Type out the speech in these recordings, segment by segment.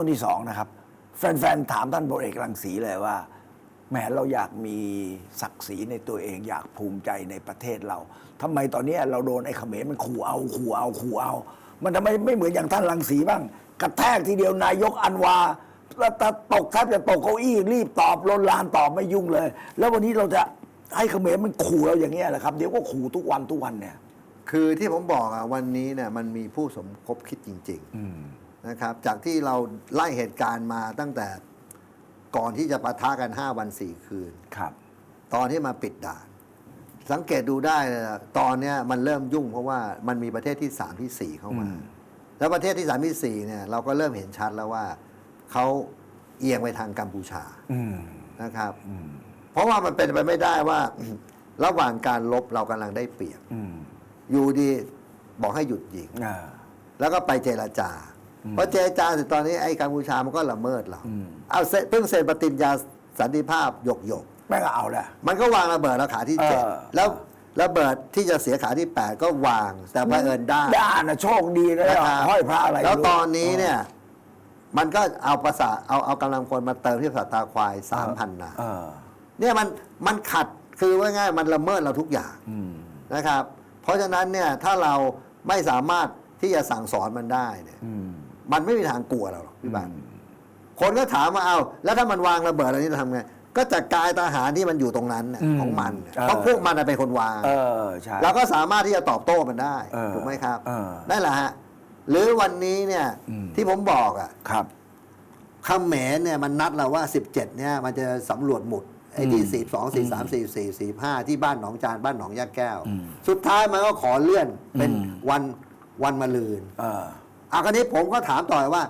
ช่วงที่สองนะครับ แฟนๆถามท่านพลเอกรังสีเลยว่าแหมเราอยากมีศักดิ์ศรีในตัวเองอยากภูมิใจในประเทศเราทำไมตอนเนี้ยเราโดนไอ้เขมรมันขู่เอาขู่เอาขู่เอา มันทำไมไม่เหมือนอย่างท่านรังสีบ้าง กระแทกทีเดียวนายกอันวาแล้วตะตกแทบจะตกเก้าอี้รีบตอบลนลานตอบไม่ยุ่งเลย แล้ววันนี้เราจะให้เขมรมันขู่เราอย่างเงี้ยเหรอครับ เดี๋ยวก็ขู่ทุกวันทุกวันเนี่ย คือที่ผมบอกอะวันนี้เนี่ยมันมีผู้สมคบคิดจริง ๆ นะครับ จากที่เราไล่เหตุการณ์มาตั้งแต่ก่อนที่จะปะทะกัน 5 วัน 4 คืน ครับ ตอนที่มาปิดด่าน สังเกตดูได้เลยนะตอนเนี้ยมันเริ่มยุ่งเพราะว่ามันมีประเทศที่ 3 ที่ 4 เข้ามาอืมแล้วประเทศที่ 3 ที่ 4 เนี่ยเราก็เริ่มเห็นชัดแล้วว่าเขาเอียงไปทางกัมพูชาอืมนะครับ อืมเพราะว่ามันเป็นไปไม่ได้ว่า ระหว่างการลบเรากำลังได้เปรียบ อืมอยู่ดีบอกให้หยุดยิง อ่า แล้วก็ไปเจรจาอืม เพราะเจรจาเสร็จตอนนี้ไอ้กัมพูชามันก็ละเมิดเราอืมเอาเซ็นเพิ่งเซ็นปฏิญญาสันติภาพหยกหยกแม่งก็เอาแหละๆมันก็วางระเบิดแล้วขาที่เจ็ดเออแล้วระเบิดที่จะเสียขาที่แปดก็วาง แต่บังเอิญได้ด้านนะโชคดีนะนะครับห้อยพระอะไรแล้วด้วยตอนนี้เนี่ย มันก็เอาประสาเอาเอากำลังพลมาเติมที่สัตตาควายสามพันนายเออเนี่ยมันมันขัดคือว่าง่ายมันละเมิดเราทุกอย่างอืมนะครับ เพราะฉะนั้นเนี่ยถ้าเราไม่สามารถที่จะสั่งสอนมันได้เนี่ยอื มมันไม่มีทางกลัวเราหรอกพี่บันคนก็ถามว่าเอาแล้วถ้ามันวางระเบิดอะไรนี่จะทำไงก็จัดการทหารที่มันอยู่ตรงนั้นน่ะอืมของมันน่ะเออเพราะพวกมันน่ะเป็นคนวางเออใช่เราก็สามารถที่จะตอบโต้มันได้เออถูกไหมครับเออนั่นแหละฮะหรือวันนี้เนี่ยอืมที่ผมบอกอะครับเขมรเนี่ยมันนัดเราว่า 17เนี่ยมันจะสำรวจหมุดไอ้ที่อืมสี่สองสี่สามสี่สี่สี่ห้าที่บ้านหนองจานบ้านหนองยาแก้วอืมสุดท้ายมันก็ขอเลื่อนเป็นอืมวันวันมะรืนเอออาคราวนี้ผมก็ถามต่อว่า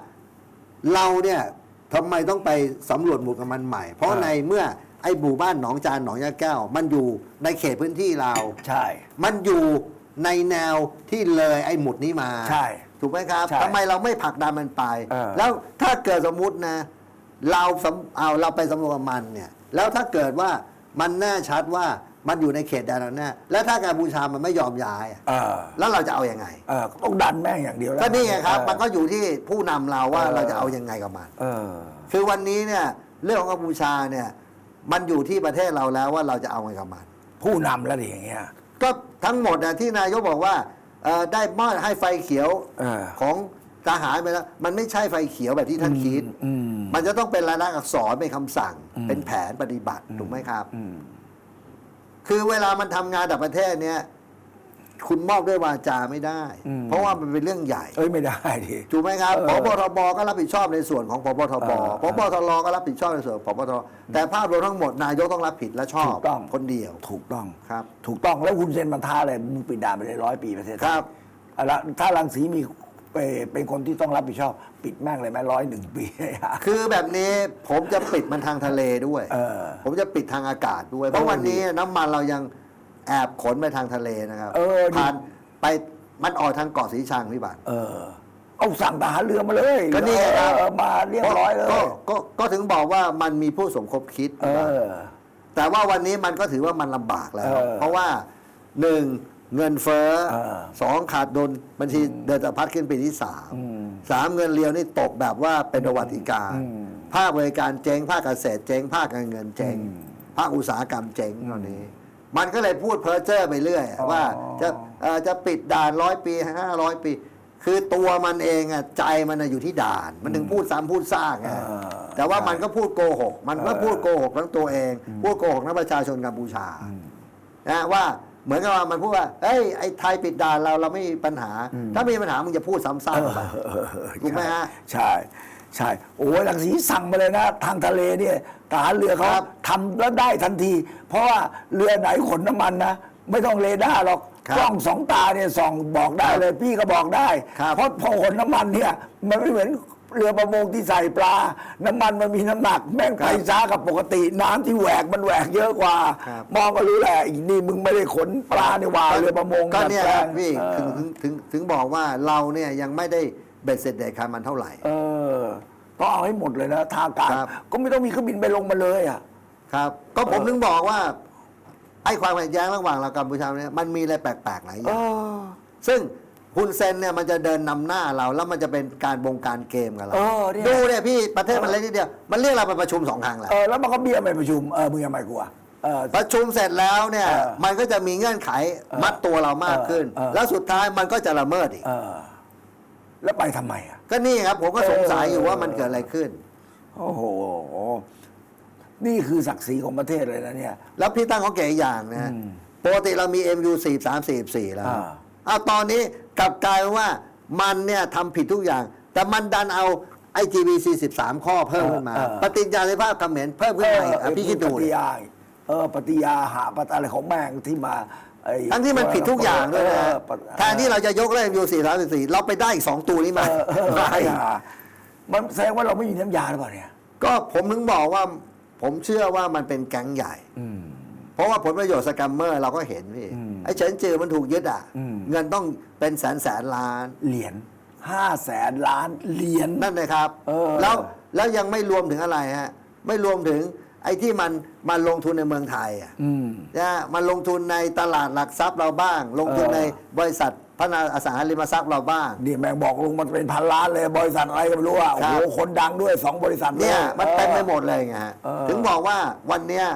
เราเนี่ยทำไมต้องไปสำรวจหมู่กับมันใหม่ เพราะอ่าในเมื่อไอ้หมู่บ้านหนองจานหนองยาแก้ว มันอยู่ในเขตพื้นที่เรา ใช่ มันอยู่ในแนวที่เลยไอ้หมุดนี้มาใช่ ถูกไหมครับใช่ทำไมเราไม่ผลักดันมันไป เออ แล้วถ้าเกิดสมมุตินะ เราสำเอาเราไปสำรวจกับมันเนี่ย แล้วถ้าเกิดว่ามันแน่ชัดว่า มันอยู่ในเขตแดนเราแน่แล้วถ้ากัมพูชามันไม่ยอมย้ายอะเออแล้วเราจะเอาอยัางไง เออต้องดันแม่งอย่างเดียวแล้วก็นี่ไงครับเออมันก็อยู่ที่ผู้นำเราว่าเออเราจะเอายังไงกับมัน เออ คือวันนี้เนี่ยเรื่องของกัมพูชาเนี่ยมันอยู่ที่ประเทศเราแล้วว่าเราจะเอาไงกับมัน ผู้นำแล้วดิอย่างเงี้ย ก็ทั้งหมดนะที่นายกบอกว่าเอ่อได้มอบให้ไฟเขียวเออ ของทหารไปแล้วมันไม่ใช่ไฟเขียวแบบที่ท่านคิด อืม มันจะต้องเป็นรายลักษณ์อักษรเป็นคำสั่งอืมเป็นแผนปฏิบัติถูกไหมครับ อืม คือเวลามันทำงานต่างประเทศเนี่ยคุณมอบด้วยวาจาไม่ได้ เพราะว่ามันเป็นเรื่องใหญ่ เอ้ยไม่ได้ดิถูกไหมครับเออพบทบก็รับผิดชอบในส่วนของพบทบเออพบทรก็รับผิดชอบในส่วนของพบทรแต่ภาพรวมทั้งหมดนายกต้องรับผิดและชอบถูกต้องคนเดียว ถูกต้องครับ ถูกต้องแล้วคุณเซนมันท้าเลยมึงปิดด่านไปเลยร้อยปีประเทศไทยครับเอาละถ้ารังสีมี เอ่อเป็นคนที่ต้องรับผิดชอบ ปิดแม่งเลยไหมร้อยหนึ่งปีคือแบบนี้ผมจะปิดมันทางทะเลด้วยเออผมจะปิดทางอากาศด้วย เพราะวันนี้น้ำมันเรายังแอบขนไปทางทะเลนะครับเออดิผ่านไปมันออกทางเกาะสีชังพี่บัตรเออเอาสั่งทหารเรือมาเลยก็นี่ไงครับเออมาเรียบร้อยเลยก็ก็ก็ถึงบอกว่ามันมีผู้สมคบคิดเอพี่บัตรอแต่ว่าวันนี้มันก็ถือว่ามันลำบากแล้วเออเพราะว่าหนึ่ง เงินเฟ้อเออสองขาดดุลบัญชีเดินสะพัดขึ้นปีที่สามอืมสามเงินเรียวนี่ตกแบบว่าเป็นประวัติการอืมภาคบริการเจ๊งภาคเกษตรเจ๊งภาคการเงินเจ๊งอืมภาคอุตสาหกรรมเจ๊งตอนนี้ มันก็เลยพูดเพ้อเจ้อไปเรื่อยอ๋อว่าจะเอ่อจะปิดด่านร้อยปีห้าร้อยปี คือตัวมันเองอะใจมันอะอยู่ที่ด่าน มันถึงพูดซ้ำพูดซากไงเออแต่ว่ามันก็พูดโกหก มันก็เออพูดโกหกทั้งตัวเอง พูดโกหกทั้งประชาชนกัมพูชานะว่า เหมือนกับว่ามันพูดว่าเอ้ยไอ้ไทยปิดด่านเราเราไม่มีปัญหา ถ้ามีปัญหามึงจะพูดซ้ำซากทำไมถูกไหมฮะใช่ใช่ โอ้ยรังสีสั่งมาเลยนะ ทางทะเลเนี่ยทหารเรือเขาครับทำแล้วได้ทันที เพราะว่าเรือไหนขนน้ำมันนะ ไม่ต้องเรดาร์หรอกครับกล้องสองตาเนี่ยส่องบอกได้เลยพี่ก็บอกได้ครับเพราะพอขนน้ำมันเนี่ย มันไม่เหมือน เรือประมงที่ใส่ปลา น้ำมันมันมีน้ำหนัก แม่งไปช้ากับปกติ น้ำที่แหวกมันแหวกเยอะกว่า ครับ มองก็รู้แหละอีกนี่มึงไม่ได้ขนปลาในว่าเรือประมงก็เนี่ยครับดัดแปลงพี่เอถึงอถึงถึงถึงบอกว่าเราเนี่ยยังไม่ได้เบ็ดเสร็จเด็ดขาดมันเท่าไหร่ เออต้องเอาให้หมดเลยนะทางอากาศครับ ก็ไม่ต้องมีเครื่องบินไปลงมาเลยอะ ครับ ก็ผมเออถึงบอกว่า ไอ้ความขัดแย้งระหว่างเรากัมพูชาเนี่ยมันมีอะไรแปลกๆหลายอเอย่าง อ ซึ่ง คุณเซนเนี่ยมันจะเดินนำหน้าเราแล้วมันจะเป็นการบงการเกมกับเราเออเนี่ย ดูเนี่ยพี่ประเทศมันเล็กนิดเดียว มันเรียกเราไปประชุมสองครั้งแล้วเออแล้วมันก็เบี้ยไปประชุมเออมึงยังไม่กลัวเออ ประชุมเสร็จแล้วเนี่ย เออมันก็จะมีเงื่อนไขมัดตัวเรามากขึ้น เออเออ แล้วสุดท้ายมันก็จะละเมิดอีก เออ แล้วไปทำไมอะ ก็นี่ครับผมก็สงสัยอยู่เออว่ามันเกิดอะไรขึ้น โอ้โห นี่คือศักดิ์ศรีของประเทศเลยนะเนี่ย แล้วพี่ตั้งข้อเก๋อีกอย่างนะอืมปกติเรามี MU 4 3 4 4แล้วอ่าเอาตอนนี้ กลับกลายเป็นว่ามันเนี่ยทำผิดทุกอย่าง แต่มันดันเอา IGBC 13ข้อเพิ่มขึ้นมา เออปฏิญญาณภาพเขมรเพิ่มขึ้นมาอีกอะพี่คิดดูปดิฏิญาณเออปฏิญาหาปฏิอะไรของแม่งที่มาไอ้ทั้งที่มันผิดทุกอย่างด้วยนะเออปฏิแทนที่เราจะยกเลิก MU 4 3 4เราไปได้อีก2ตัวนี้มา เออเออไม่ไอ้ห่ามันแสดงว่าเราไม่มีน้ำยาหรือเปล่าเนี่ย ก็ผมถึงบอกว่าผมเชื่อว่ามันเป็นแก๊งใหญ่ อืม เพราะว่าผลประโยชน์สแกมเมอร์เราก็เห็นพี่ อืม ไอ้เฉินจือมันถูกยึดอะอืมเงินต้องเป็นแสนแสนล้าน เหรียญห้าแสนล้านเหรียญนั่นนะครับเออแล้วแล้วยังไม่รวมถึงอะไรฮะ ไม่รวมถึงไอ้ที่มันมันลงทุนในเมืองไทยอะอืมนะมันลงทุนในตลาดหลักทรัพย์เราบ้าง ลงทุนเออในบริษัทพัฒนาอสังหาริมทรัพย์เราบ้างนี่แม่งบอกลงมันเป็นพันล้านเลย บริษัทอะไรก็ไม่รู้อะโอ้ครัโหบคนดังด้วยสองบริษัทเนี่ยลมันเต็มไปหมออดเลยไงฮะเออถึงบอกว่าวันเนี้ย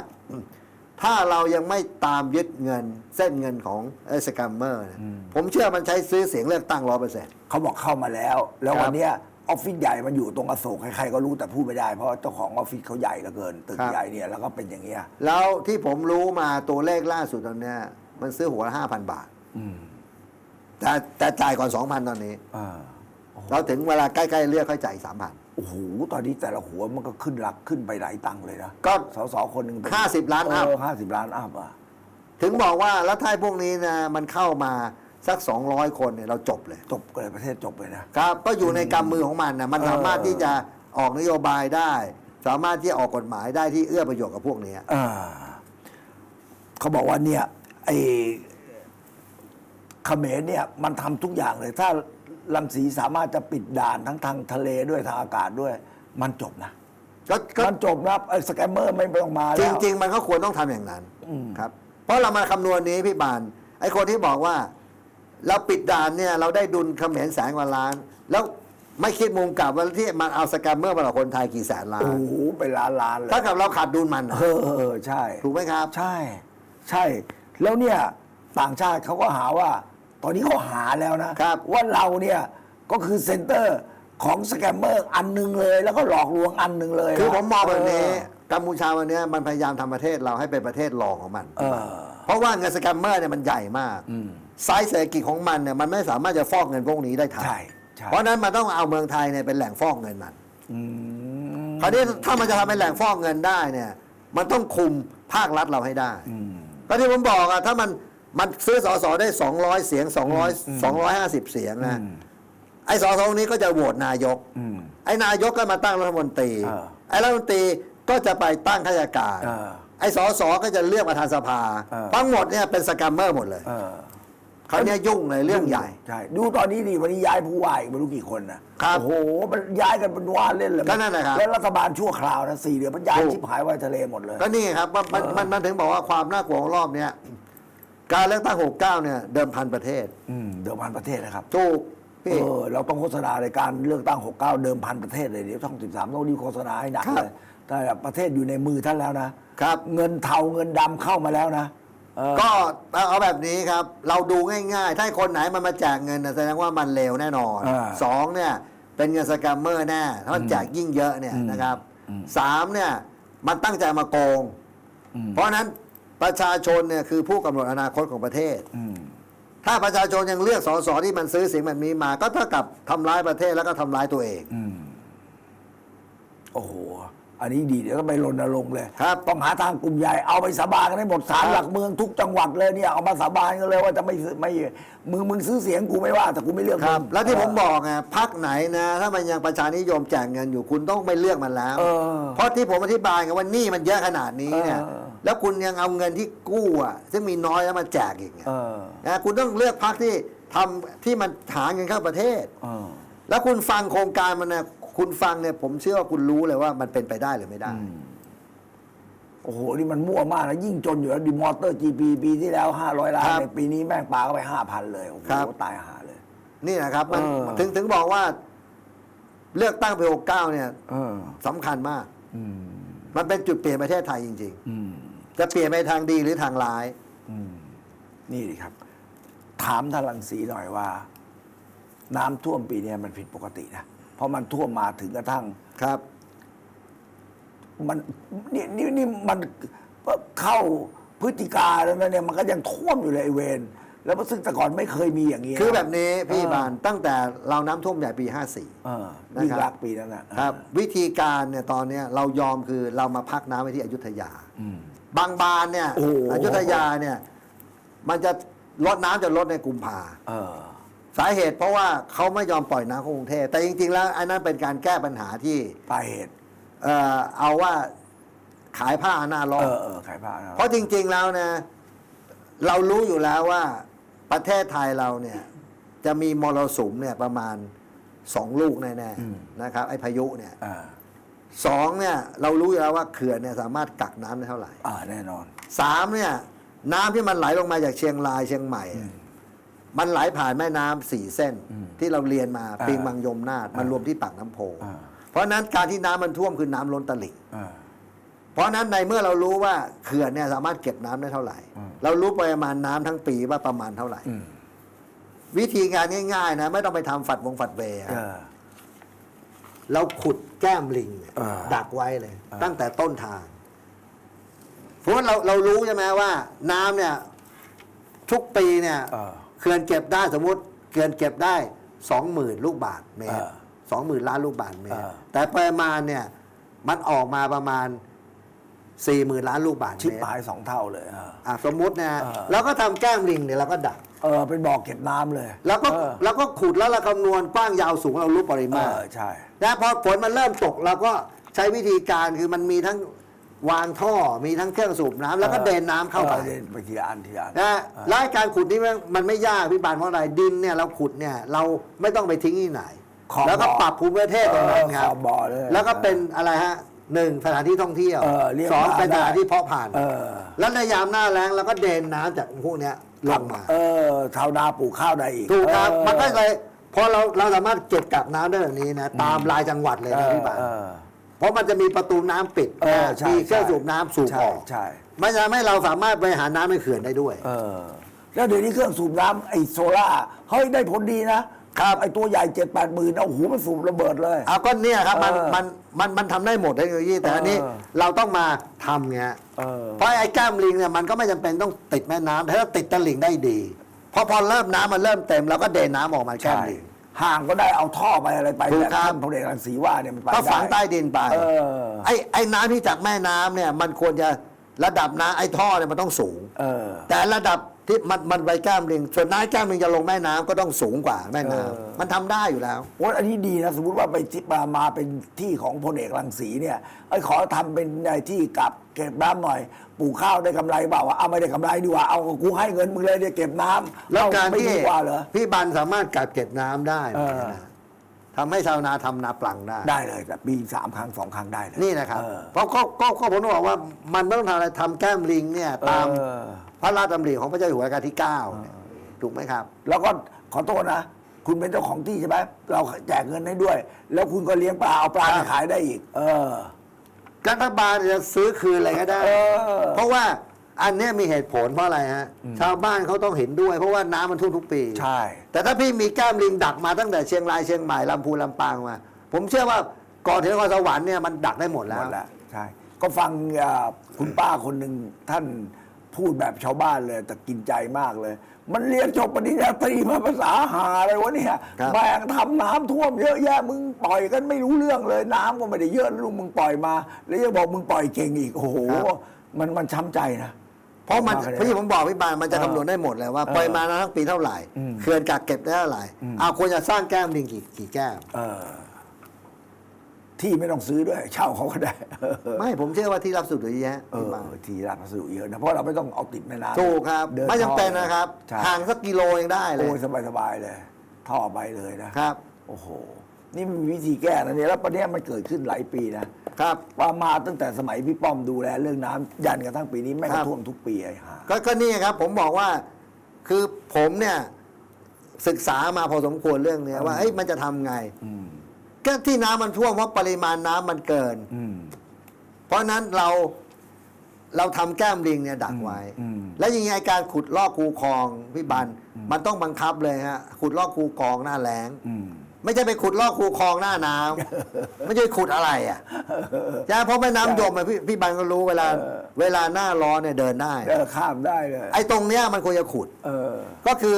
ถ้าเรายังไม่ตามยึดเงินเส้นเงินของเอสแกมเมอร์เนี่ยผมเชื่อมันใช้ซื้อเสียงเลือกตั้งร้อยเปอร์เซ็นต์เขาบอกเข้ามาแล้ว แล้วครับวันเนี้ยออฟฟิศใหญ่มันอยู่ตรงอโศกใครๆก็รู้แต่พูดไม่ได้เพราะเจ้าของออฟฟิศเขาใหญ่เหลือเกินตึกครับใหญ่เนี่ยแล้วก็เป็นอย่างเงี้ยแล้วที่ผมรู้มาตัวเลขล่าสุดตอนเนี้ยมันซื้อหัวละห้าพันบาทอืมแต่แต่จ่ายก่อนสองพันตอนนี้อ่าเราถึงเวลาใกล้ๆเลือกค่อยจ่ายสามพัน โอ้โหตอนนี้แต่ละหัวมันก็ขึ้นหลักขึ้นไปหลายตังค์เลยนะก็ สสคนหนึ่งเป็น50ล้านอัพเออห้าสิบล้านอัพอะถึงบอกว่าแล้วถ้าพวกนี้นะมันเข้ามาสัก 200 คนเนี่ยเราจบเลย จบเลยประเทศจบเลยนะ ครับก็อยู่ในกำมือของมันนะมันเออสามารถที่จะออกนโยบายได้ สามารถที่จะออกกฎหมายได้ที่เอื้อประโยชน์กับพวกนี้อ่าเขาบอกว่าเนี่ยไอ้เขมรเนี่ย มันทำทุกอย่างเลย ถ้า ลังสีสามารถจะปิดด่านทั้งทางทะเลด้วยทางอากาศด้วย มันจบนะ ก็ก็มันจบนะไอ้สแกมเมอร์ไม่ต้องมาจแล้วริง ๆ มันก็ควรต้องทำอย่างนั้นอืม ครับ เพราะเรามาคำนวณนี้พี่บานไอ้คนที่บอกว่า เราปิดด่านเนี่ย เราได้ดุลเขมรแสนกว่าล้าน แล้วไม่คิดมุมกลับว่าที่มันเอาสแกมเมอร์มาหลอกคนไทยกี่แสนล้าโอ้นโหไปล้านล้านเลยถ้ากับเราขาดดุลมันเออเออเออใช่ ถูกไหมครับ ใช่ ใช่ แล้วเนี่ย ต่างชาติเขาก็หาว่า ตอนนี้เขาหาแล้วนะ ครับ ว่าเราเนี่ยก็คือเซ็นเตอร์ของสแกมเมอร์อันหนึ่งเลย แล้วก็หลอกลวงอันหนึ่งเลยนะคือผมมองแบบนี้เออกัมพูชาวันนี้มันพยายามทำประเทศเราให้เป็นประเทศรองของมัน เออ เพราะว่าเงินสแกมเมอร์เนี่ยมันใหญ่มากอืม ไซส์เศรษฐกิจของมันเนี่ยมันไม่สามารถจะฟอกเงินพวกนี้ได้ทันใช่ใช่ เพราะฉะนั้นมันต้องเอาเมืองไทยเนี่ยเป็นแหล่งฟอกเงินมัน อืมคราวนี้ถ้ามันจะทำเป็นแหล่งฟอกเงินได้เนี่ย มันต้องคุมภาครัฐเราให้ได้ อืม ก็ที่ผมบอกอะถ้ามัน มันซื้อสสได้ 200 เสียง 200 250 เสียงนะอืมไอ้สสนี้ก็จะโหวตนายกอืมไอ้นายกก็มาตั้งรัฐมนตรีเออไอ้รัฐมนตรีก็จะไปตั้งข้าราชการเออไอ้สสก็จะเลือกประธานสภาเออทั้งหมดเนี่ยเป็นสแกมเมอร์หมดเลยเออคราวเนี้ยยุ่งเลยเรื่องใหญ่ใช่ดูตอนนี้ดิวันนี้ย้ายผู้ว่าอีกไม่รู้กี่คนนะครับโอ้โหมันย้ายกันเป็นว่าเล่นเลยก็นั่นแหละครับแล้วรัฐบาลชั่วคราวนะสี่เดือนมันย้ายถูกชิบหายไว้ทะเลหมดเลย ก็นี่ครับว่ามันเออมันมันถึงบอกว่าความน่ากลัวของรอบเนี้ย การเลือกตั้ง 69 เนี่ยเดิมพันประเทศ อืมเดิมพันประเทศนะครับถูกเอพี่ อเราต้องโฆษณาในการเลือกตั้ง 69 เดิมพันประเทศเลยเดี๋ยวช่อง 13 ต้องรีบโฆษณาให้หนักครับ เลยแต่ประเทศอยู่ในมือท่านแล้วนะครับ เงินเทาเงินดำเข้ามาแล้วนะเออ ก็เอาแบบนี้ครับ เราดูง่ายๆ ถ้าคนไหนมันมาแจกเงินน่ะแสดงว่ามันเลวแน่นอนอ่าสองเนี่ยเป็นเงินสแกมเมอร์แน่ถ้ามันแจกยิ่งเยอะเนี่ยอืมนะครับอืมสามเนี่ยมันตั้งใจมาโกงอืมเพราะฉะนั้น ประชาชนเนี่ยคือผู้กำหนดอนาคตของประเทศอืมถ้าประชาชนยังเลือกสสที่มันซื้อเสียงแบบนี้มา ก็เท่ากับทำร้ายประเทศแล้วก็ทำร้ายตัวเองอืมโอ้โห อันนี้ดีเดี๋ยวก็ไปรณรงค์เลยครับต้องหาทางกลุ่มใหญ่เอาไปสาบานกันให้หมดศาลครับหลักเมืองทุกจังหวัดเลยเนี่ยเอามาสาบานกันเลยว่าจะไม่ซื้อไม่มึงมึงซื้อเสียงกูไม่ว่าแต่กูไม่เลือกครับมึงแล้วที่ผมบอกไงพักไหนนะ ถ้ามันยังประชานิยมแจกเงินอยู่คุณต้องไม่เลือกมันแล้วเออเพราะที่ผมอธิบายไงว่าหนี่มันเยอะขนาดนี้เนี่ยเออ แล้วคุณยังเอาเงินที่กู้อะซึ่งมีน้อยแล้วมาแจกอีกไงเออนะคุณต้องเลือกพักที่ทำที่มันหาเงินเข้าประเทศ เออ แล้วคุณฟังโครงการมันนะคุณฟังเนี่ยผมเชื่อว่าคุณรู้เลยว่ามันเป็นไปได้หรือไม่ได้ โอ้โห นี่มันมั่วมากนะ ยิ่งจนอยู่แล้วดิมอเตอร์จีปีปีที่แล้ว 500 ล้านครับในปีนี้แม่งปาเข้าไป 5,000 เลย โอ้โห ครับ ตายหาเลย นี่นะครับมันเออ ถึงถึงบอกว่า เลือกตั้งปี69เนี่ยเออ สำคัญมาก อืม มันเป็นจุดเปลี่ยนประเทศไทยจริง อืมๆ จะเปลี่ยนไปทางดีหรือทางร้าย อืมนี่ดิครับ ถามท่านรังสีหน่อยว่า น้ำท่วมปีเนี้ยมันผิดปกตินะเพราะมันท่วมมาถึงกระทั่ง ครับ มันนี่นี่นี่มันเข้าพฤศจิกาแล้วนะเนี่ยมันก็ยังท่วมอยู่เลยไอเวนแล้วซึ่งแต่ก่อนไม่เคยมีอย่างนี้นะคือแบบนี้พี่เออบานตั้งแต่เราน้ำท่วมใหญ่ปีเออนะครับยิ่งรักษณ์ปีนั้นนะครับ วิธีการเนี่ยตอนเนี้ยเรายอมคือเรามาพักน้ำไว้ที่อยุธยา อืม บางบานเนี่ยโอ้โห อยุธยาเนี่ย มันจะลดน้ำจะลดในกุมภาเออ สาเหตุเพราะว่าเขาไม่ยอมปล่อยน้ำเข้ากรุงเทพแต่จริง ๆ แล้วอันนั้นเป็นการแก้ปัญหาที่ปลายเหตุ เอ่อเอาว่าขายผ้าหน้าร้อเอนอเออขายผ้านะเพราะจริง ๆ แล้วนะ เรารู้อยู่แล้วว่าประเทศไทยเราเนี่ย จะมีมรสุมเนี่ยประมาณสองลูกแน่ๆนะครับ ไอ้พายุเนี่ย อ่า สองเนี่ยเรารู้อยู่แล้วว่าเขื่อนเนี่ยสามารถกักน้ำได้เท่าไหร่อ่าแน่นอน สามเนี่ยน้ำที่มันไหลลงมาจากเชียงรายเชียงใหม่ มันไหลผ่านแม่น้ำสี่เส้นอืมที่เราเรียนมาอ่าปิงบางยมนาดมันอ่ารวมที่ปากน้ำโพ อ่า เพราะฉะนั้นการที่น้ำมันท่วมคือน้ำล้นตลิ่ง อ่า เพราะฉะนั้นในเมื่อเรารู้ว่าเขื่อนเนี่ยสามารถเก็บน้ำได้เท่าไหร่ อืม เรารู้ปริมาณน้ำทั้งปีว่าประมาณเท่าไหร่ อืมวิธีการง่ายๆนะไม่ต้องไปทำฝัดวงฝัดเวย์เออ เราขุดแก้มลิงเนี่ยอ่าดักไว้เลย อ่า ตั้งแต่ต้นทางเพราะว่าเราเรารู้ใช่ไหมว่า น้ำเนี่ย ทุกปีเนี่ย เออ เขื่อนเก็บได้สมมติเขื่อนเก็บได้สองหมื่นลูกบาทเมตรอ่าสองหมื่นล้านลูกบาทเมตรอ่า แต่ปริมาณเนี่ย มันออกมาประมาณ สี่หมื่นล้านลูกบาทชิปเมตรหายสองเท่าเลยเอออะสมมุตินะอ่าเราก็ทำแก้มลิงเนี่ยเราก็ดัก เออเป็นบ่อเก็บน้ำเลยแล้วก็เออแล้วก็ขุดแล้วเราคำนวณกว้างยาวสูงเรารู้ปริเอมาณอใช่ นะพอฝนมันเริ่มตกเราก็ใช้วิธีการคือมันมีทั้งวางท่อมีทั้งเครื่องสูบน้ำแล้วก็เดินน้ำเข้าไปออเดินไปทีละอันทีละอัน นะเออแล้วไอ้การขุดนี่มันมันไม่ยากพี่บานเพราะอะไรดินเนี่ยเราขุดเนี่ยเราไม่ต้องไปทิ้งที่ไหน ขอบแล้วก็บ่อปรับภูมิประเทศตรงนั้นครัเออขบอบบ่อเลย แล้วก็เป็นอะไรฮะ หนึ่งสถานที่ท่องเที่ยวเออเลี้ยงสองปลาเป็นสถานได้ที่เพาะพันธุ์เออ แล้วในยามหน้าแล้งเราก็เดินน้ำจากพวกเนี้ยลงมา เออชาวนาปลูกข้าวได้อีกถูกครับ เออมันก็เลยพอเราเราสามารถเก็บกักน้ำได้แบบนี้นะตามรายจังหวัดเลยเอนะอพี่บานเออ เพราะมันจะมีประตูน้ำปิดเออนะใช่มีเครื่องใช่ สูบน้ำสูบใช่ออกใช่มันจะทำให้เราสามารถบริหารน้ำในเขื่อนได้ด้วย เออ แล้วเดี๋ยวนี้เครื่องสูบน้ำไอ้โซล่าเฮ้ยได้ผลดีนะ ครับไอ้ตัวใหญ่เจ็ดแปดหมื่นเอาหูมันสูบระเบิดเลย เอาก็เนี่ยครับมันเออมันมันมันทำได้หมดเทคโนโลยีแต่อันนี้เออ เราต้องมาทำไงฮะ เออ เพราะไอ้แก้มลิงเนี่ยมันก็ไม่จำเป็นต้องติดแม่น้ำแต่ถ้าติดตลิ่งได้ดี เพราะพอเริ่มน้ำมันเริ่มเต็มเราก็เดนน้ำออกมาแก้มใช่ลิง ห่างก็ได้เอาท่อไปอะไรไปถูกแบบครับท่านพลเอกรังสีว่าเนี่ยมันไปก็ฝังได้ ใต้ดินไปเออ ไอ้ไอ้น้ำที่จากแม่น้ำเนี่ยมันควรจะระดับน้ำไอ้ท่อเนี่ยมันต้องสูง เออ แต่ระดับ ที่มันมันไปแก้มลิงส่วนน้ำแก้มลิงจะลงแม่น้ำก็ต้องสูงกว่าแม่น้เออำมันทำได้อยู่แล้ว โอ้ยอันนี้ดีนะ สมมติว่าไปที่มามาเป็นที่ของพลเอกรังสีเนี่ยไอ้ยขอทำเป็นในที่กับเก็บน้ำหน่อยปลูกข้าวได้กำไรเปล่าวะเอาไม่ได้กำไรดีกว่าเอากูให้เงินมึงเลยเนี่ยเก็บน้ำแล้วการเอไม่ที่ดีกว่าเหรอ พี่บันสามารถกักเก็บน้ำได้เออ นะทำให้ชาวนาทำนาปลังได้ ได้เลยแต่ปีสามครั้งสองครั้งได้เลยนี่นะครับ เออ เพราะก็ก็ก็ผมต้องบอกว่ามันไม่ต้องทำอะไรทำแก้มลิงเนี่ยตามเออ พระราชดำริของพระเจ้าอยู่หัวรัชกาลที่9เนี่ยถูกไหมครับ แล้วก็ขอโทษนะ คุณเป็นเจ้าของที่ใช่ไหมเราแจกเงินให้ด้วย แล้วคุณก็เลี้ยงปลาเอาปลาไปขายได้อีก เออรัฐบาลจะซื้อคืนอะไรก็ได้เออเพราะว่าอันเนี้ยมีเหตุผลเพราะอะไรฮะ ชาวบ้านเขาต้องเห็นด้วย เพราะว่าน้ำมันท่วมทุกปี ใช่ แต่ถ้าพี่มีแก้มลิงดักมาตั้งแต่เชียงรายเชียงใหม่ลำพูนลำปางมา ผมเชื่อว่าก่อนถึงนครสวรรค์เนี่ยมันดักได้หมดหแล้มวดแล้วใช่ ก็ฟังอ่าคุณป้าคนหนึ่งท่าน พูดแบบชาวบ้านเลย แต่กินใจมากเลย มันเรียนจบปริญญาตรีมาภาษาหาอะไรวะเนี่ยครับแม่งทำน้ำท่วมเยอะแยะมึงปล่อยกันไม่รู้เรื่องเลย น้ำก็ไม่ได้เยอะลูกมึงปล่อยมา แล้วยังบอกมึงปล่อยเก่งอีกโอ้โหมันมันช้ำใจนะ เพราะมันออกมาเลยพี่ผมบอกพี่บานมันจะเออคำนวณได้หมดเลยว่าเออปริมาณน้ำทั้งปีเท่าไหร่อืมเขื่อนกักเก็บได้เท่าไหร่เอาควรจะสร้างแก้มลิงกี่กี่แก้ม เออ ที่ไม่ต้องซื้อด้วย เช่าเขาก็ได้ไม่ผมเชื่อว่าที่รับสุดเยอะแยะเอพี่อบานที่รับพัสดุเยอะนะเพราะเราไม่ต้องเอาติดแม่น้ำถูกครับ ดิไม่จำเป็นท่อนะครับใช่ห่างสักกิโลยังได้เลยโอ้ยสบายสบายๆเลย ท่อไปเลยนะ ครับ โอ้โห นี่มันมีวิธีแก้นะเนี่ย แล้วประเด็นมันเกิดขึ้นหลายปีนะครับ ว่ามาตั้งแต่สมัยพี่ป้อมดูแลเรื่องน้ำยันกระทั่งปีนี้แม่งครัก็บ ท่วมทุกปีไอ้ห่า ก็ก็นี่ครับ ผมบอกว่าคือผมเนี่ยศึกษามาพอสมควรเรื่องเนี้ยว่าเอ้ยมันจะทำไง อืม ก็ที่น้ำมันท่วมเพราะปริมาณน้ำมันเกิน อืม เพราะฉะนั้นเราเราทำแก้มลิงเนี่ยดักไว้ อืมแล้วยังไงการขุดลอกคูคลองพี่บัน มันต้องบังคับเลยฮะขุดลอกคูคลองหน้าแล้ง อืม ไม่ใช่ไปขุดลอกคูคลองหน้าน้ำ ไม่ใช่ขุดอะไรอะใช่เพราะแม่น้ำยมอะพี่พี่บันก็รู้เวลาเวลาหน้าร้อนเนี่ยเดินได้ เออข้ามได้เลยไอ้ตรงเนี้ยมันควรจะขุด เออ ก็คือ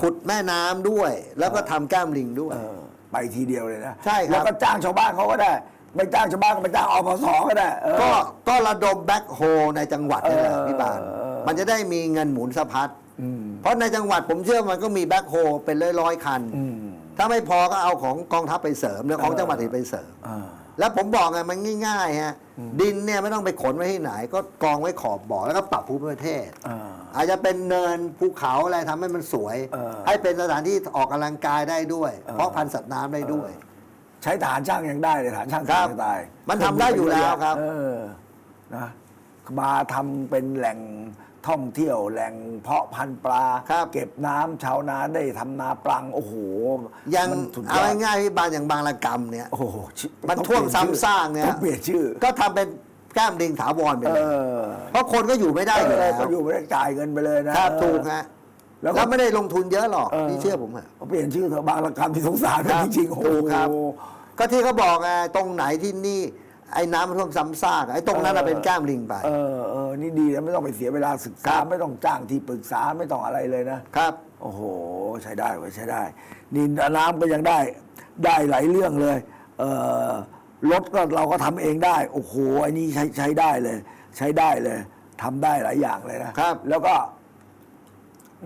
ขุดแม่น้ำด้วย แล้วก็ทำแก้มลิงด้วย เออ ไปทีเดียวเลยนะใช่ครับ แล้วก็จ้างชาวบ้านเขาก็ได้ ไม่จ้างชาวบ้านก็ไปจ้างอปสก็ได้เออ ก็ก็ระดมแบ็คโฮในจังหวัดนี่แหละเออพี่บาน เออ มันจะได้มีเงินหมุนสะพัดอืม เพราะในจังหวัดผมเชื่อมันก็มีแบ็คโฮเป็นร้อยๆคัน อืม ถ้าไม่พอก็เอาของกองทัพไปเสริมหรือของเออจังหวัดอื่นไปเสริม อ่า แล้วผมบอกไงมันง่ายๆฮะดินเนี่ยไม่ต้องไปขนไว้ที่ไหน ก็กองไว้ขอบบ่อแล้วก็ปรับภูมิประเทศอ่าอาจจะเป็นเนินภูเขาอะไรทำให้มันสวยเออให้เป็นสถานที่ออกกำลังกายได้ด้วยเออเพราะพันธุ์สัตว์น้ำได้ด้วย ใช้ฐานช่างยังได้เลยฐานช่างครับจะตายมันทำได้อยู่แล้วครับเออนะมาทำเป็นแหล่ง ท่องเที่ยวแหล่งเพาะพันธุ์ปลา ครับ เก็บน้ำชาวนาได้ทำนาปลัง โอ้โหยังมันสุดยเอาอดง่ายๆพี่บานอย่างบางระกรรมเนี่ย โอ้โหชิมันต้องท่วมเปลี่ยนชื่อซ้ำซากเนี่ย ต้องเปลี่ยนชื่อ ก็ทำเป็นแก้มลิงถาวรไปเอเลยอเพราะคนก็อยู่ไม่ได้อยู่เอแล้อวก็อยู่ไม่ได้จ่ายเงินไปเลยนะครับถูกฮะแล้วก็แล้วไม่ได้ลงทุนเยอะหรอกเออพี่เชื่อผมอะเปลี่ยนชื่อเถอะบางระกรรมที่สงสารครันะบจริงๆโอ้โห ถูกครับ ก็ที่เขาบอกไงตรงไหนที่นี่ ไอ้น้ำมันท่วมซ้ำซากไอ้ตรงนั้นน่ะเป็นแก้มลิงไป เออเออนี่ดีนะไม่ต้องไปเสียเวลาศึกครัษาบไม่ต้องจ้างที่ปรึกษาไม่ต้องอะไรเลยนะ ครับ โอ้โห ใช้ได้เว้ยใช้ได้ นี่น้ำก็ยังได้ ได้หลายเรื่องเลย เออรถก็เราก็ทำเองได้ โอ้โหไอ้นี่ใช้ใช้ได้เลย ใช้ได้เลยทำได้หลายอย่างเลยนะครับ แล้วก็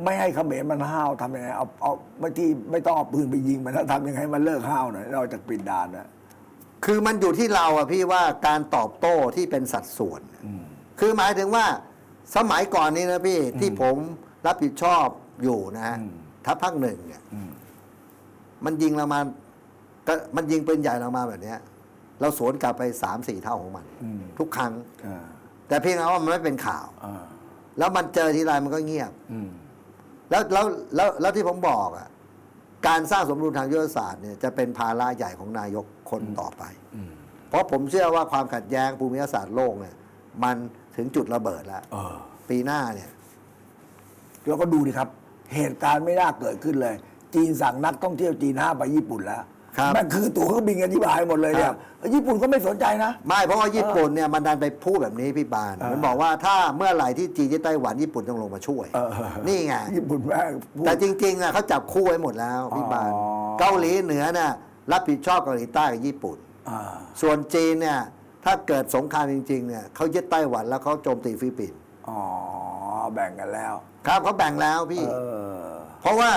ไม่ให้เขมรมันห้าวทำยังไงเอาเอาไม่ที่ไม่ต้องเอาปืนไปยิงมันแล้วทำยังไงให้มันเลิกห้าวหน่อยนอกจากปิดด่านนะ คือมันอยู่ที่เราอะพี่ว่าการตอบโต้ที่เป็นสัดส่วน คือหมายถึงว่าสมัยก่อนนี้นะพี่ที่ผมรับผิดชอบอยู่นะฮะอืมทัพภาคหนึ่งเนี่ยอืมมันยิงเรามาก็มันยิงปืนใหญ่เรามาแบบเนี้ย เราสวนกลับไปสามสี่เท่าของมันอืมทุกครั้งอ่าแต่เพียงแต่ว่ามันไม่เป็นข่าวอ่าแล้วมันเจอทีไรมันก็เงียบอืมแล้วแล้วแล้วแล้วที่ผมบอกอะ การสร้างสมดุลทางยุทธศาสตร์เนี่ยจะเป็นภาระใหญ่ของนายกคนต่อไปอืมเพราะผมเชื่อว่าความขัดแย้งภูมิศาสตร์โลกเนี่ยมันถึงจุดระเบิดแล้วเออปีหน้าเนี่ยแล้วก็ดูดิครับ เหตุการณ์ไม่น่าเกิดขึ้นเลย จีนสั่งนักท่องเที่ยวจีนห้ามไปญี่ปุ่นแล้ว ครับมันคือตั๋วเครื่องบินกันที่บายหมดเลยเนี่ครัยบ ญี่ปุ่นก็ไม่สนใจนะ ไม่เพราะว่าญี่ปุ่นเนี่ยมันดันไปพูดแบบนี้พี่บานเออมันบอกว่าถ้าเมื่อไหร่ที่จีนที่ไต้หวันญี่ปุ่นต้องลงมาช่วย เออ นี่ไง ญี่ปุ่นแม่งพูด แต่จริงๆอะเขาจับคู่ไว้หมดแล้วพี่บาน อ๋อ เกาหลีเหนือน่ะรับผิดชอบเกาหลีใต้กับญี่ปุ่น อ่าส่วนจีนเนี่ยถ้าเกิดสงครามจริงๆเนี่ยเขายึดไต้หวันแล้วเขาโจมตีฟิลิปปินส์อ๋อแบ่งกันแล้ว ครับเขาแบ่งแล้วพี่ เออ เพราะว่า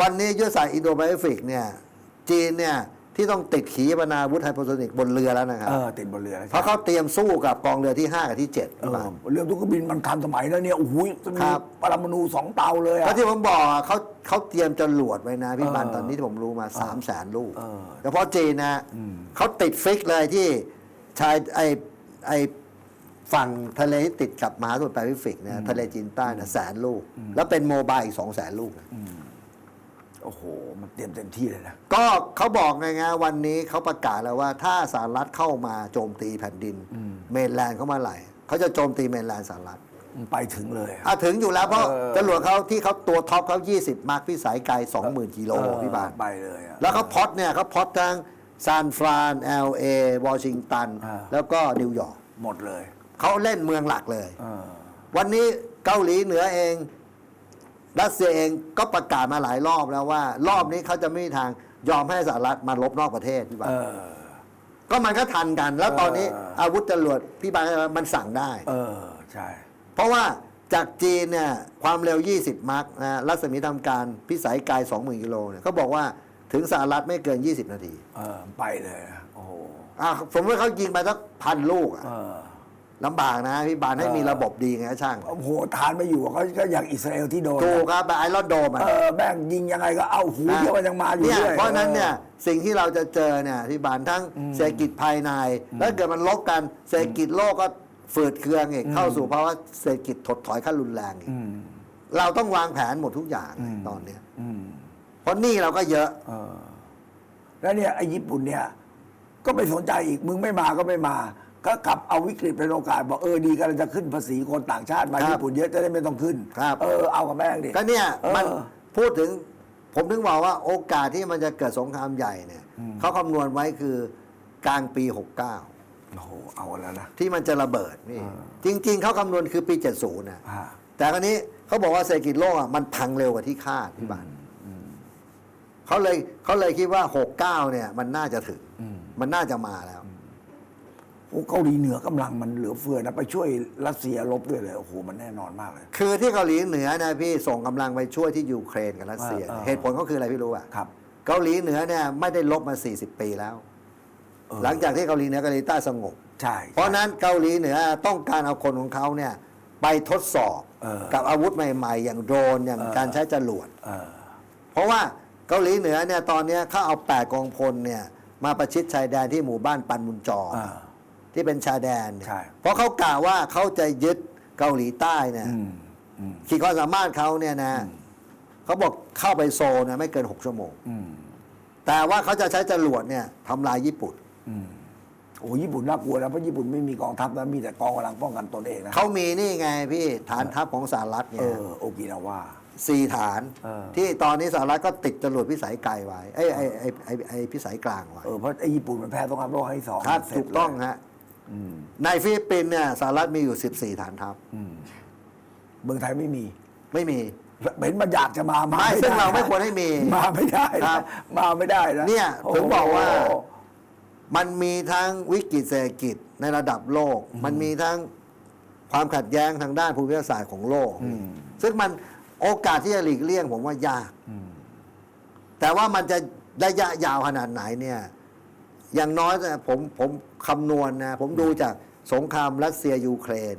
วันนี้ยุทธศาสตร์อินโดแปซิฟิกเนี่ย จีนเนี่ยที่ต้องติดขีปนาวุธไฮโปรโซนิกบนเรือแล้วนะครับเออติดบนเรือเพราะเขาเตรียมสู้กับกองเรือที่ 5 กับที่7เอพี่อบานเรื่องตู้เครื่องบินมันทันสมัยแล้วเนี่ยโอ้โหมีครับปรมาณูสองเตาเลยก็อะที่ผมบอกอะเขาเขาเตรียมจรวดไว้นะพี่บานเออตอนนี้ที่ผมรู้มา3 0 0แสนลูกเออเฉพาะจีนนะอืมเขาติดฟิกเลยที่ชายไอไอฝั่งทะเลที่ติดกับมหาสมุทรแปซิฟิกเนี่ยทะเลจีนใต้นะแสนลูก แล้วเป็นโมบายอีกสองแสนลูกนะ โอ้โห มันเตรียมเต็มที่เลยนะ ก็เขาบอกไงไงวันนี้เขาประกาศแล้วว่าถ้าสหรัฐเข้ามาโจมตีแผ่นดิน เมนแลนด์เข้ามาไหลเขาจะโจมตีเมนแลนด์สหรัฐมันไปถึงเลยอะอะถึงอยู่แล้วเพราะเออจรวดเขาที่เขาตัวท็อปเขา20 มาร์คพิสัยไกล 20,000กิโลเออพี่บานไปเลยอะแล้วเขาพอดเนี่ยเขาพอดทั้งซานฟรานเอลเอวอชิงตันอ่าแล้วก็นิวยอร์กหมดเลย เขาเล่นเมืองหลักเลยเออวันนี้เกาหลีเหนือเอง รัสเซียเองก็ประกาศมาหลายรอบแล้วว่า รอบนี้เขาจะไม่มีทางยอมให้สหรัฐมาลบนอกประเทศพี่บาเอลอ ก็มันก็ทันกัน แล้วตอนนี้เออ อาวุธจรวดพี่บาลมันสั่งได้ เออ ใช่ เพราะว่าจากจีนเนี่ยความเร็ว 20มาร์กนะรัศมีทำการพิสัยไกล20,000กิโลเนี่ยเขาบอกว่าถึงสหรัฐไม่เกิน 20 นาทีเออ ไปเลยนะโอ้โห อะสมมติเขายิงไปสักพันลูกอะเออ ลำบากนะพี่บาลให้เออมีระบบดีไงช่าง โอ้โหทานไม่อยู่อะเขาก็อย่างอิสราเอลที่โดนถูกนะครับแบบไอรอนโดมอะเออแม่งยิงยังไงก็เอาหูเดียวมันยังมาอยู่เนี่ยด้วยเพราะฉะนั้นเนี่ยสิ่งที่เราจะเจอเนี่ยที่บานทั้งเศรษฐกิจภายใน แล้วเกิดมันลบกันเศรษฐกิจโลกก็ฝืดเคืองอีกเข้าสู่ภาวะเศรษฐกิจถดถอยขั้นรุนแรงอีกอืมเราต้องวางแผนหมดทุกอย่างอืมตอนเนี้ยอืมเพราะหนี้เราก็เยอะ เออแล้วเนี่ยไอ้ญี่ปุ่นเนี่ย ก็ไม่สนใจอีกมึงไม่มาก็ไม่มา ก็กลับเอาวิกฤตเป็นโอกาสบอกเออดีกำลังจะขึ้นภาษีคนต่างชาติมาครับญี่ปุ่นเยอะจะได้ไม่ต้องขึ้นครับ เออเอากับแม่งดิ ก็เนี่ยเออมันพูดถึงผมถึงบอกว่าโอกาสที่มันจะเกิดสงครามใหญ่เนี่ยเขาคำนวณไว้คือกลางปี 69 โอ้โหเอาแล้วนะ ที่มันจะระเบิดนี่อ่า จริง ๆ เขาคำนวณคือปี 70นะอ่าแต่คราวนี้เขาบอกว่าเศรษฐกิจโลกอะมันพังเร็วกว่าที่คาดพี่บันเขาเลยเขาเลยคิดว่า 69เนี่ยมันน่าจะถึงมันน่าจะมาแล้วโอ้ เกาหลีเหนือกำลังมันเหลือเฟือนะไปช่วยรัสเซียรบด้วยเลยโอ้โหมันแน่นอนมากเลย คือที่เกาหลีเหนือนะพี่ส่งกำลังไปช่วยที่ยูเครนกับรัสเซียอ่าอ่าเหตุผลก็คืออะไรพี่รู้อะครับ เกาหลีเหนือเนี่ยไม่ได้ลบมา 40 ปีแล้วเออหลังจากที่เกาหลีเหนือเกาหลีใต้สงบใช่เพราะฉะนั้นเกาหลีเหนือต้องการเอาคนของเขาเนี่ยไปทดสอบเออกับอาวุธใหม่ ๆ อย่างโดรนอย่างเออการใช้จรวดเออเพราะว่าเกาหลีเหนือเนี่ยตอนเนี้ยเขาเอาแปดกองพลเนี่ยมาประชิดชายแดนที่หมู่บ้านปันมุนจออ่า ที่เป็นชายแดนเนี่ยใช่ เพราะเขากล่าวว่าเขาจะยึดเกาหลีใต้เนี่ยอืมอืมขีดความสามารถเขาเนี่ยนะเขาบอกเข้าไปโซนเนี่ยไม่เกิน6ชั่วโมง อืมแต่ว่าเขาจะใช้จรวดเนี่ยทำลายญี่ปุ่น อืมโอ้ญี่ปุ่นน่ากลัวนะเพราะญี่ปุ่นไม่มีกองทัพนะมีแต่กองกำลังป้องกันตนเองนะเขามีนี่ไงพี่ฐานทัพของสหรัฐเอเนี่ยอโอกินาว่า สี่ฐาน เออ ที่ตอนนี้สหรัฐก็ติดจรวดพิสัยไกลไว้ไอ้ไอ้ไอ้ไอ้ไอ้พิสัยกลางไว้เออเพราะไอ้ญี่ปุ่นมันแพ้สงครามโลกครั้งที่สองครับเสร็จถูกต้องเลยฮะอืม ในฟิลิปปินส์เนี่ยสหรัฐมีอยู่ 14 ฐานทัพอืมเมืองไทยไม่มี ไม่มีเห็นมันอยากจะมามาไม่ด้ซึ่งเราไม่ควรให้มีมาไม่ได้ครันะบมาไม่ได้นะเนี่ยโโหถึงบอกว่ามันมีทั้งวิกฤตเศรษฐกิจในระดับโลก มันมีทั้งความขัดแย้งทางด้านภูมิศาสตร์ของโลกอืมซึ่งมันโอกาสที่จะหลีกเลี่ยงผมว่ายากอืมแต่ว่ามันจะระยะยาวขนาดไหนเนี่ย อย่างน้อยเนี่ยผมผมคำนวณนะ ผมดูจากสงครามรัสเซียยูเครน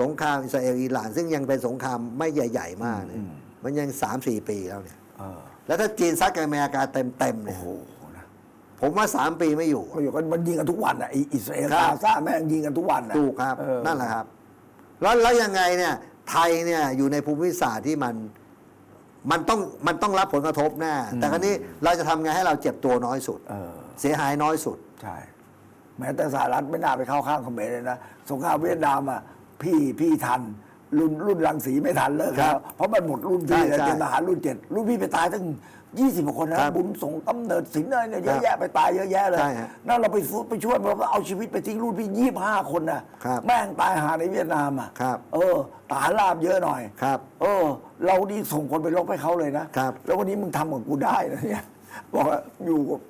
สงครามอิสราเอลอิหร่าน ซึ่งยังเป็นสงครามไม่ใหญ่ ๆ มากเนี่ยมันยังสามสี่ปีแล้วเนี่ยเออแล้วถ้าจีนซัดกับอเมริกาเต็มๆเนี่โอ้ยโหนะผมว่าสามปีไม่อยู่มันอยู่กันมันยิงกันทุกวันอะไอ้อิสราเอลครักาบซาแม่งยิงกันทุกวันนะถูกครับเออนั่นแหละครับ แล้วแล้วยังไงเนี่ย ไทยเนี่ยอยู่ในภูมิศาสตร์ที่มันมันต้องมันต้องรับผลกระทบแน่แต่ครั้นี้เราจะทำไงให้เราเจ็บตัวน้อยสุด เออเสียหายน้อยสุด ใช่แม้แต่สหรัฐไม่น่าไปเข้าข้างเขมรเลยนะสงครามเวียดนามอะพี่พี่ทัน รุ่นรุ่นรังสีไม่ทันเลิกครัแล้บวเพราะมันหมดรุ่นพี่ใช่แล้วใช่เป็นทหารรุ่นเจ็ดรุ่นพี่ไปตายตั้งยี่สิบกว่าคนนะครับบุญสงกำเนิดสินอะไรเนี่ยเยอะแยะไปตายเยอะแยะเลยใช่ฮะนั่นเราไปสู้ไปช่วยเราก็เอาชีวิตไปทิ้งรุ่นพี่ยี่ห้าคนนะครับแม่งตายหาในเวียดนามอะครับเออทหารราบเยอะหน่อยครับ เออ เรานี่ส่งคนไปรบให้เขาเลยนะครับ แล้ววันนี้มึงทำกับกูได้นะเนี่ยบอกว่าอยู่กับ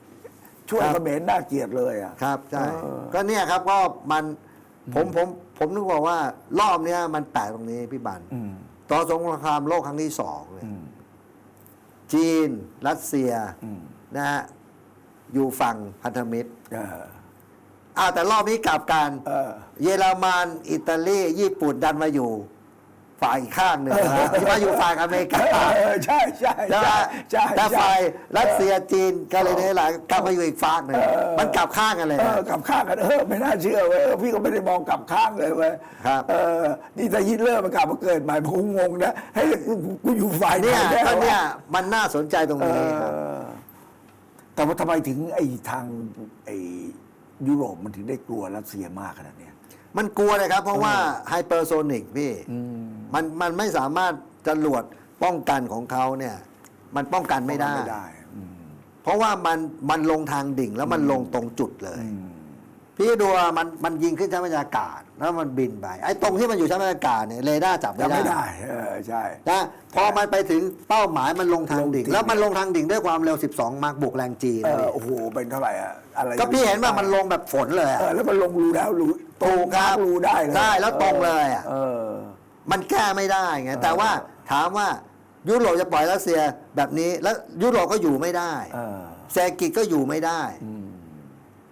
ช่วยครับเขมรน่าเกลียดเลยอะ ครับใช่เออ ก็เนี่ยครับก็มันผมผมผมนึกบอกว่ารอบเนี้ยมันแปลกตรงนี้พี่บันอืมตอนสงครามโลกครั้งที่สองเนี่ยอืมจีน รัสเซียอืมนะฮะอยู่ฝั่งพันธมิตรเอออ่าแต่รอบนี้กลับกัน เออ เยอรมันอิตาลี ญี่ปุ่นดันมาอยู่ ฝ่ายอีกข้างหนึ่งนะที่มาอยู่ฝ่ายอเมริกาเออใช่ใช่ใช่ไหมใช่แต่ใช่ฝ่ายรัสเซียจีนเกาหลีเหนือกลับมาอยู่อีกฝั่งหนึ่งมันกลับข้างกันเลยเอนะอกลับข้างกันเออไม่น่าเชื่อเว้ยเออพี่ก็ไม่ได้มองกลับข้างเลยเว้ยครับเออนี่ถ้าฮิตเลอร์มันกลับมาเกิดใหม่ผมงงนะเฮ้ยกูกูอยู่ฝ่ายไหเนี่ยแก็เนี่วะยมันน่าสนใจตรงเอนี้ครับอแต่ว่าทำไมถึงไอ้ทางไอ้ยุโรปมันถึงได้กลัวรัสเซียมากขนาดเนี้ย มันกลัวนะครับ เพราะว่าไฮเปอร์โซนิกพี่มันมันไม่สามารถจรวดป้องกันของเขาเนี่ย มันป้องกันไม่ได้ไม่ได้อืมเพราะว่ามันมันลงทางดิ่งแล้วมันลงตรงจุดเลยอืม พี่ดูว่ามันมันยิงขึ้นชั้นบรรยากาศ แล้วมันบินไปไอ้ตรงที่มันอยู่ชั้นบรรยากาศเนี่ยเรดาร์จับจะไม่ไม่ได้ได้เออใช่ นะพอมันไปถึงเป้าหมายมันลงทางดิ่ง ลงดิ่ง แล้วมันลงทางดิ่งด้วยความเร็ว 12 มาร์กบวกแรงจีเอนะอพี่โอ้โหเป็นเท่าไหร่อะอะไรก็พี่เห็นว่ามันลงแบบฝนเลยอะเออแล้วมันลงรูแล้วรูถูกครับรูได้เลยได้แล้วตรงเลยอะ เออ มันแก้ไม่ได้ไงแต่ว่าถามว่ายุโรปจะปล่อยรัสเซียแบบนี้แล้วยุโรปก็อยู่ไม่ได้เออ เศรษฐกิจก็อยู่ไม่ได้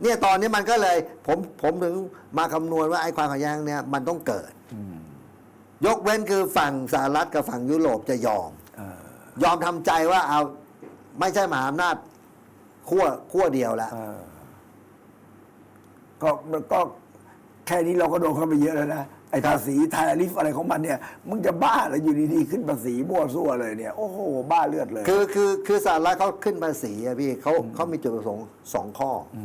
เนี่ยตอนนี้มันก็เลยผมผมถึงมาคำนวณว่าไอ้ความขัดแย้งเนี่ยมันต้องเกิด ยกเว้นคือฝั่งสหรัฐกับฝั่งยุโรปจะยอมเออยอมทำใจว่าเอาไม่ใช่มหาอำนาจขั้วขั้วเดียวแล้วเออก็มันก็แค่นี้เราก็โดนเข้าไปเยอะแล้วนะไอ้ภาษีทาริฟอะไรของมันเนี่ยมึงจะบ้าเหรออยู่ดีๆขึ้นภาษีมั่วซั่วเลยเนี่ย โอ้โห บ้าเลือดเลย คือคือคือสหรัฐเขาขึ้นภาษีอะพี่เขาเขามีจุดประสงค์สองข้ออ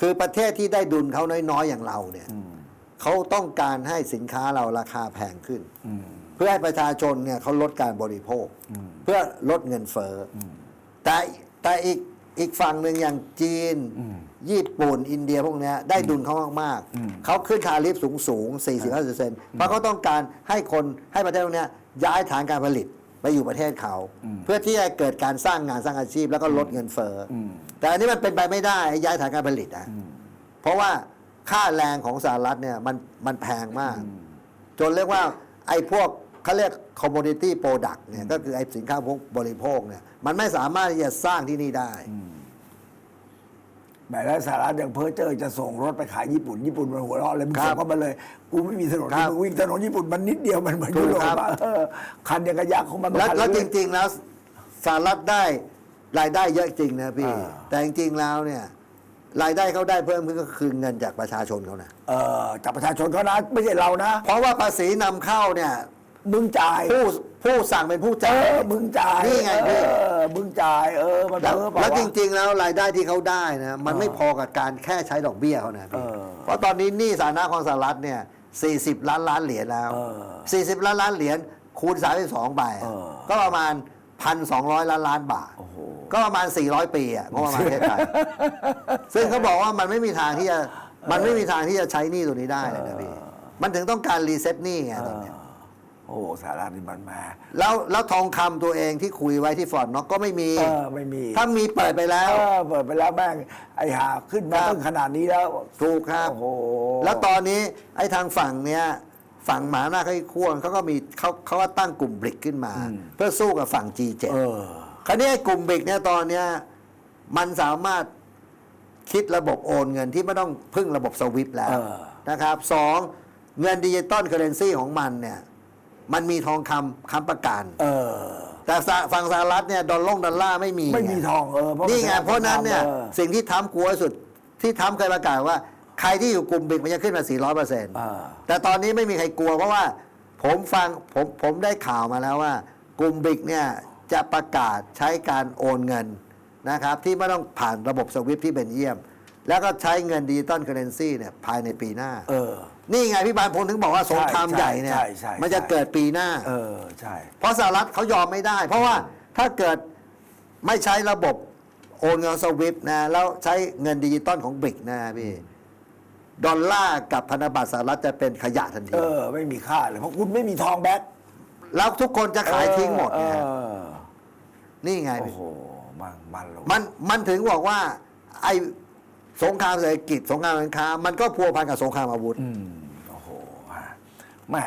คือประเทศที่ได้ดุลเขาน้อยๆอย่างเราเนี่ยเขาต้องการให้สินค้าเราราคาแพงขึ้น เพื่อให้ประชาชนเนี่ยเขาลดการบริโภค เพื่อลดเงินเฟ้ออแต่แต่อีกอีกฝั่งหนึ่งอย่างจีน ญี่ปุ่นอินเดียพวกเนี้ยได้ดุลเขามากๆเขาขึ้นทาริฟสูงสูงๆ40 50เซนเพราะเขาต้องการให้คนให้ประเทศพวกเนี้ยย้ายฐานการผลิต ไปอยู่ประเทศเขา เพื่อที่จะเกิดการสร้างงานสร้างอาชีพ แล้วก็ลดเงินเฟ้ออแต่อันนี้มันเป็นไปไม่ได้ย้ายฐานการผลิตอะเพราะว่าค่าแรงของสหรัฐเนี่ยมันมันแพงมาก จนเรียกว่าไอ้พวกเขาเรียก commodity product เนี่ยก็คือไอ้สินค้าพวกบริโภคเนี่ยมันไม่สามารถที่จะสร้างที่นี่ได้ แหมแล้วสหรัฐยังเพ้อเจอจะส่งรถไปขายญี่ปุ่น ญี่ปุ่นมันหัวเราะเลยมึงครับส่งเข้ามาเลย กูไม่มีถนนครับมึงวิ่งถนนญี่ปุ่นมันนิดเดียวมันเหมือนถูยุกโรปครับอะเออคันยังกระยักษ์ของมันแล้วคันแล้วจเอยริง ๆ แล้วสหรัฐได้รายได้เยอะจริงนะพี่อ่าแต่จริงๆแล้วเนี่ยรายได้เขาได้เพิ่มขึ้นก็คือเงินจากประชาชนเขานะเออจากประชาชนเขานะไม่ใช่เรานะ เพราะว่าภาษีนำเข้าเนี่ย มึงจ่ายผู้ ผู้สั่งเป็นผู้เอจ่ายอมึงจ่ายนี่ไงพี่ เออมึงจ่ายเออมันแล้วเพ้อเปล่าแล้ววะจริง ๆ แล้วรายได้ที่เขาได้นะมันไม่พอกับการแค่ใช้ดอกเบี้ยเขานะพี่เออเพราะตอนนี้หนี้สาธารณะของสหรัฐเนี่ย 40 ล้านล้านเหรียญแล้ว เออ40 ล้านล้านเหรียญคูณ 32ไปอะเออ ก็ประมาณ 1,200 ล้านล้านบาท โอ้โห ก็ประมาณ 400 ปีอะงบประมาณประเทศไทย ซึ่งเขาบอกว่ามันไม่มีทางที่จะ มันไม่มีทางที่จะใช้หนี้ตัวนี้ได้เลยนะพี่ มันถึงต้องการรีเซ็ตหนี้ไงตอนเนี้ยโอ้ โหสหรัฐนี่มันมา แล้วแล้วทองคำตัวเองที่คุยไว้ที่ฟอร์ดน็อกก็ไม่มี เออไม่มีถ้ามีเปิดไปแล้ว เออเปิดไปแล้วแม่งไอ้หาขึ้นมาครับ ตั้งขนาดนี้แล้วถูกครับ โอ้โหแล้วตอนนี้ไอ้ทางฝั่งเนี้ยฝั่งหมาหน้าไข้ควงเขาก็มีเขาเขาก็ตั้งกลุ่มบริกขึ้นมา เพื่อสู้กับฝั่ง G7 เออ คราวนี้ไอ้กลุ่มบริกเนี่ยตอนเนี้ยมันสามารถคิดระบบโอนเงินที่ไม่ต้องพึ่งระบบสวิปแล้วเออ นะครับสองเงินดิจิตอลเคอเรนซีของมันเนี่ย มันมีทองคำค้ำประกันเออ แต่สหฝั่งสหรัฐเนี่ยดอลลงดอลลาร์ไม่มีไม่มีทองเออเพราะนี่ไงมันเพราะนั้นเนี่ยออสิ่งที่ทำกลัวที่สุดที่ทำเคยประกาศว่า ใครที่อยู่กลุ่มบิกมันจะขึ้นมา 400เปอร์เซ็นต์อ่าแต่ตอนนี้ไม่มีใครกลัวเพราะว่าผมฟังผมผมได้ข่าวมาแล้วว่า กลุ่มบิกเนี่ยจะประกาศใช้การโอนเงินนะครับ ที่ไม่ต้องผ่านระบบสวิฟที่เบนเยียม แล้วก็ใช้เงินดิจิตอลเคอเรนซีเนี่ยภายในปีหน้า เออ นี่ไงพี่บานพลถึงบอกว่าสงครามใช่ใหญ่เนี่ย ใช่ใช่มันจะใช่เกิดปีหน้า เออใช่ เพราะสหรัฐเขายอมไม่ได้ เพราะว่าถ้าเกิดไม่ใช้ระบบโอนเงินสวิฟนะ แล้วใช้เงินดิจิตอลของบริกนะพี่ ดอลลาร์กับพันธบัตรสหรัฐจะเป็นขยะทันที เออ ไม่มีค่าเลยเพราะคุณไม่มีทองแบ็คแล้วทุกคนจะขายทิ้งหมดเอนะฮะอนี่ไงโอ้พี่ โห มันมันลง มันมันถึงบอกว่า ไอ้สงครามเศรษฐกิจสงครามการค้า มันก็พัวพันกับสงครามอาวุธ อืมโอ้โห แหม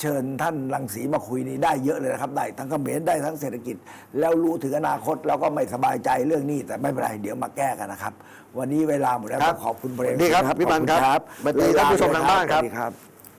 เชิญท่านรังสีมาคุยนี่ได้เยอะเลยนะครับ ได้ทั้งเขมรได้ทั้งเศรษฐกิจ แล้วรู้ถึงอนาคตแล้วก็ไม่สบายใจเรื่องนี้แต่ไม่เป็นไรเดี๋ยวมาแก้กันนะครับ วันนี้เวลาหมดแล้วครับขอบคุณเพลงดีครับขอพี่บันณครับสวัสดีท่านผู้ชมทางบ้านครับสวัสดีครับ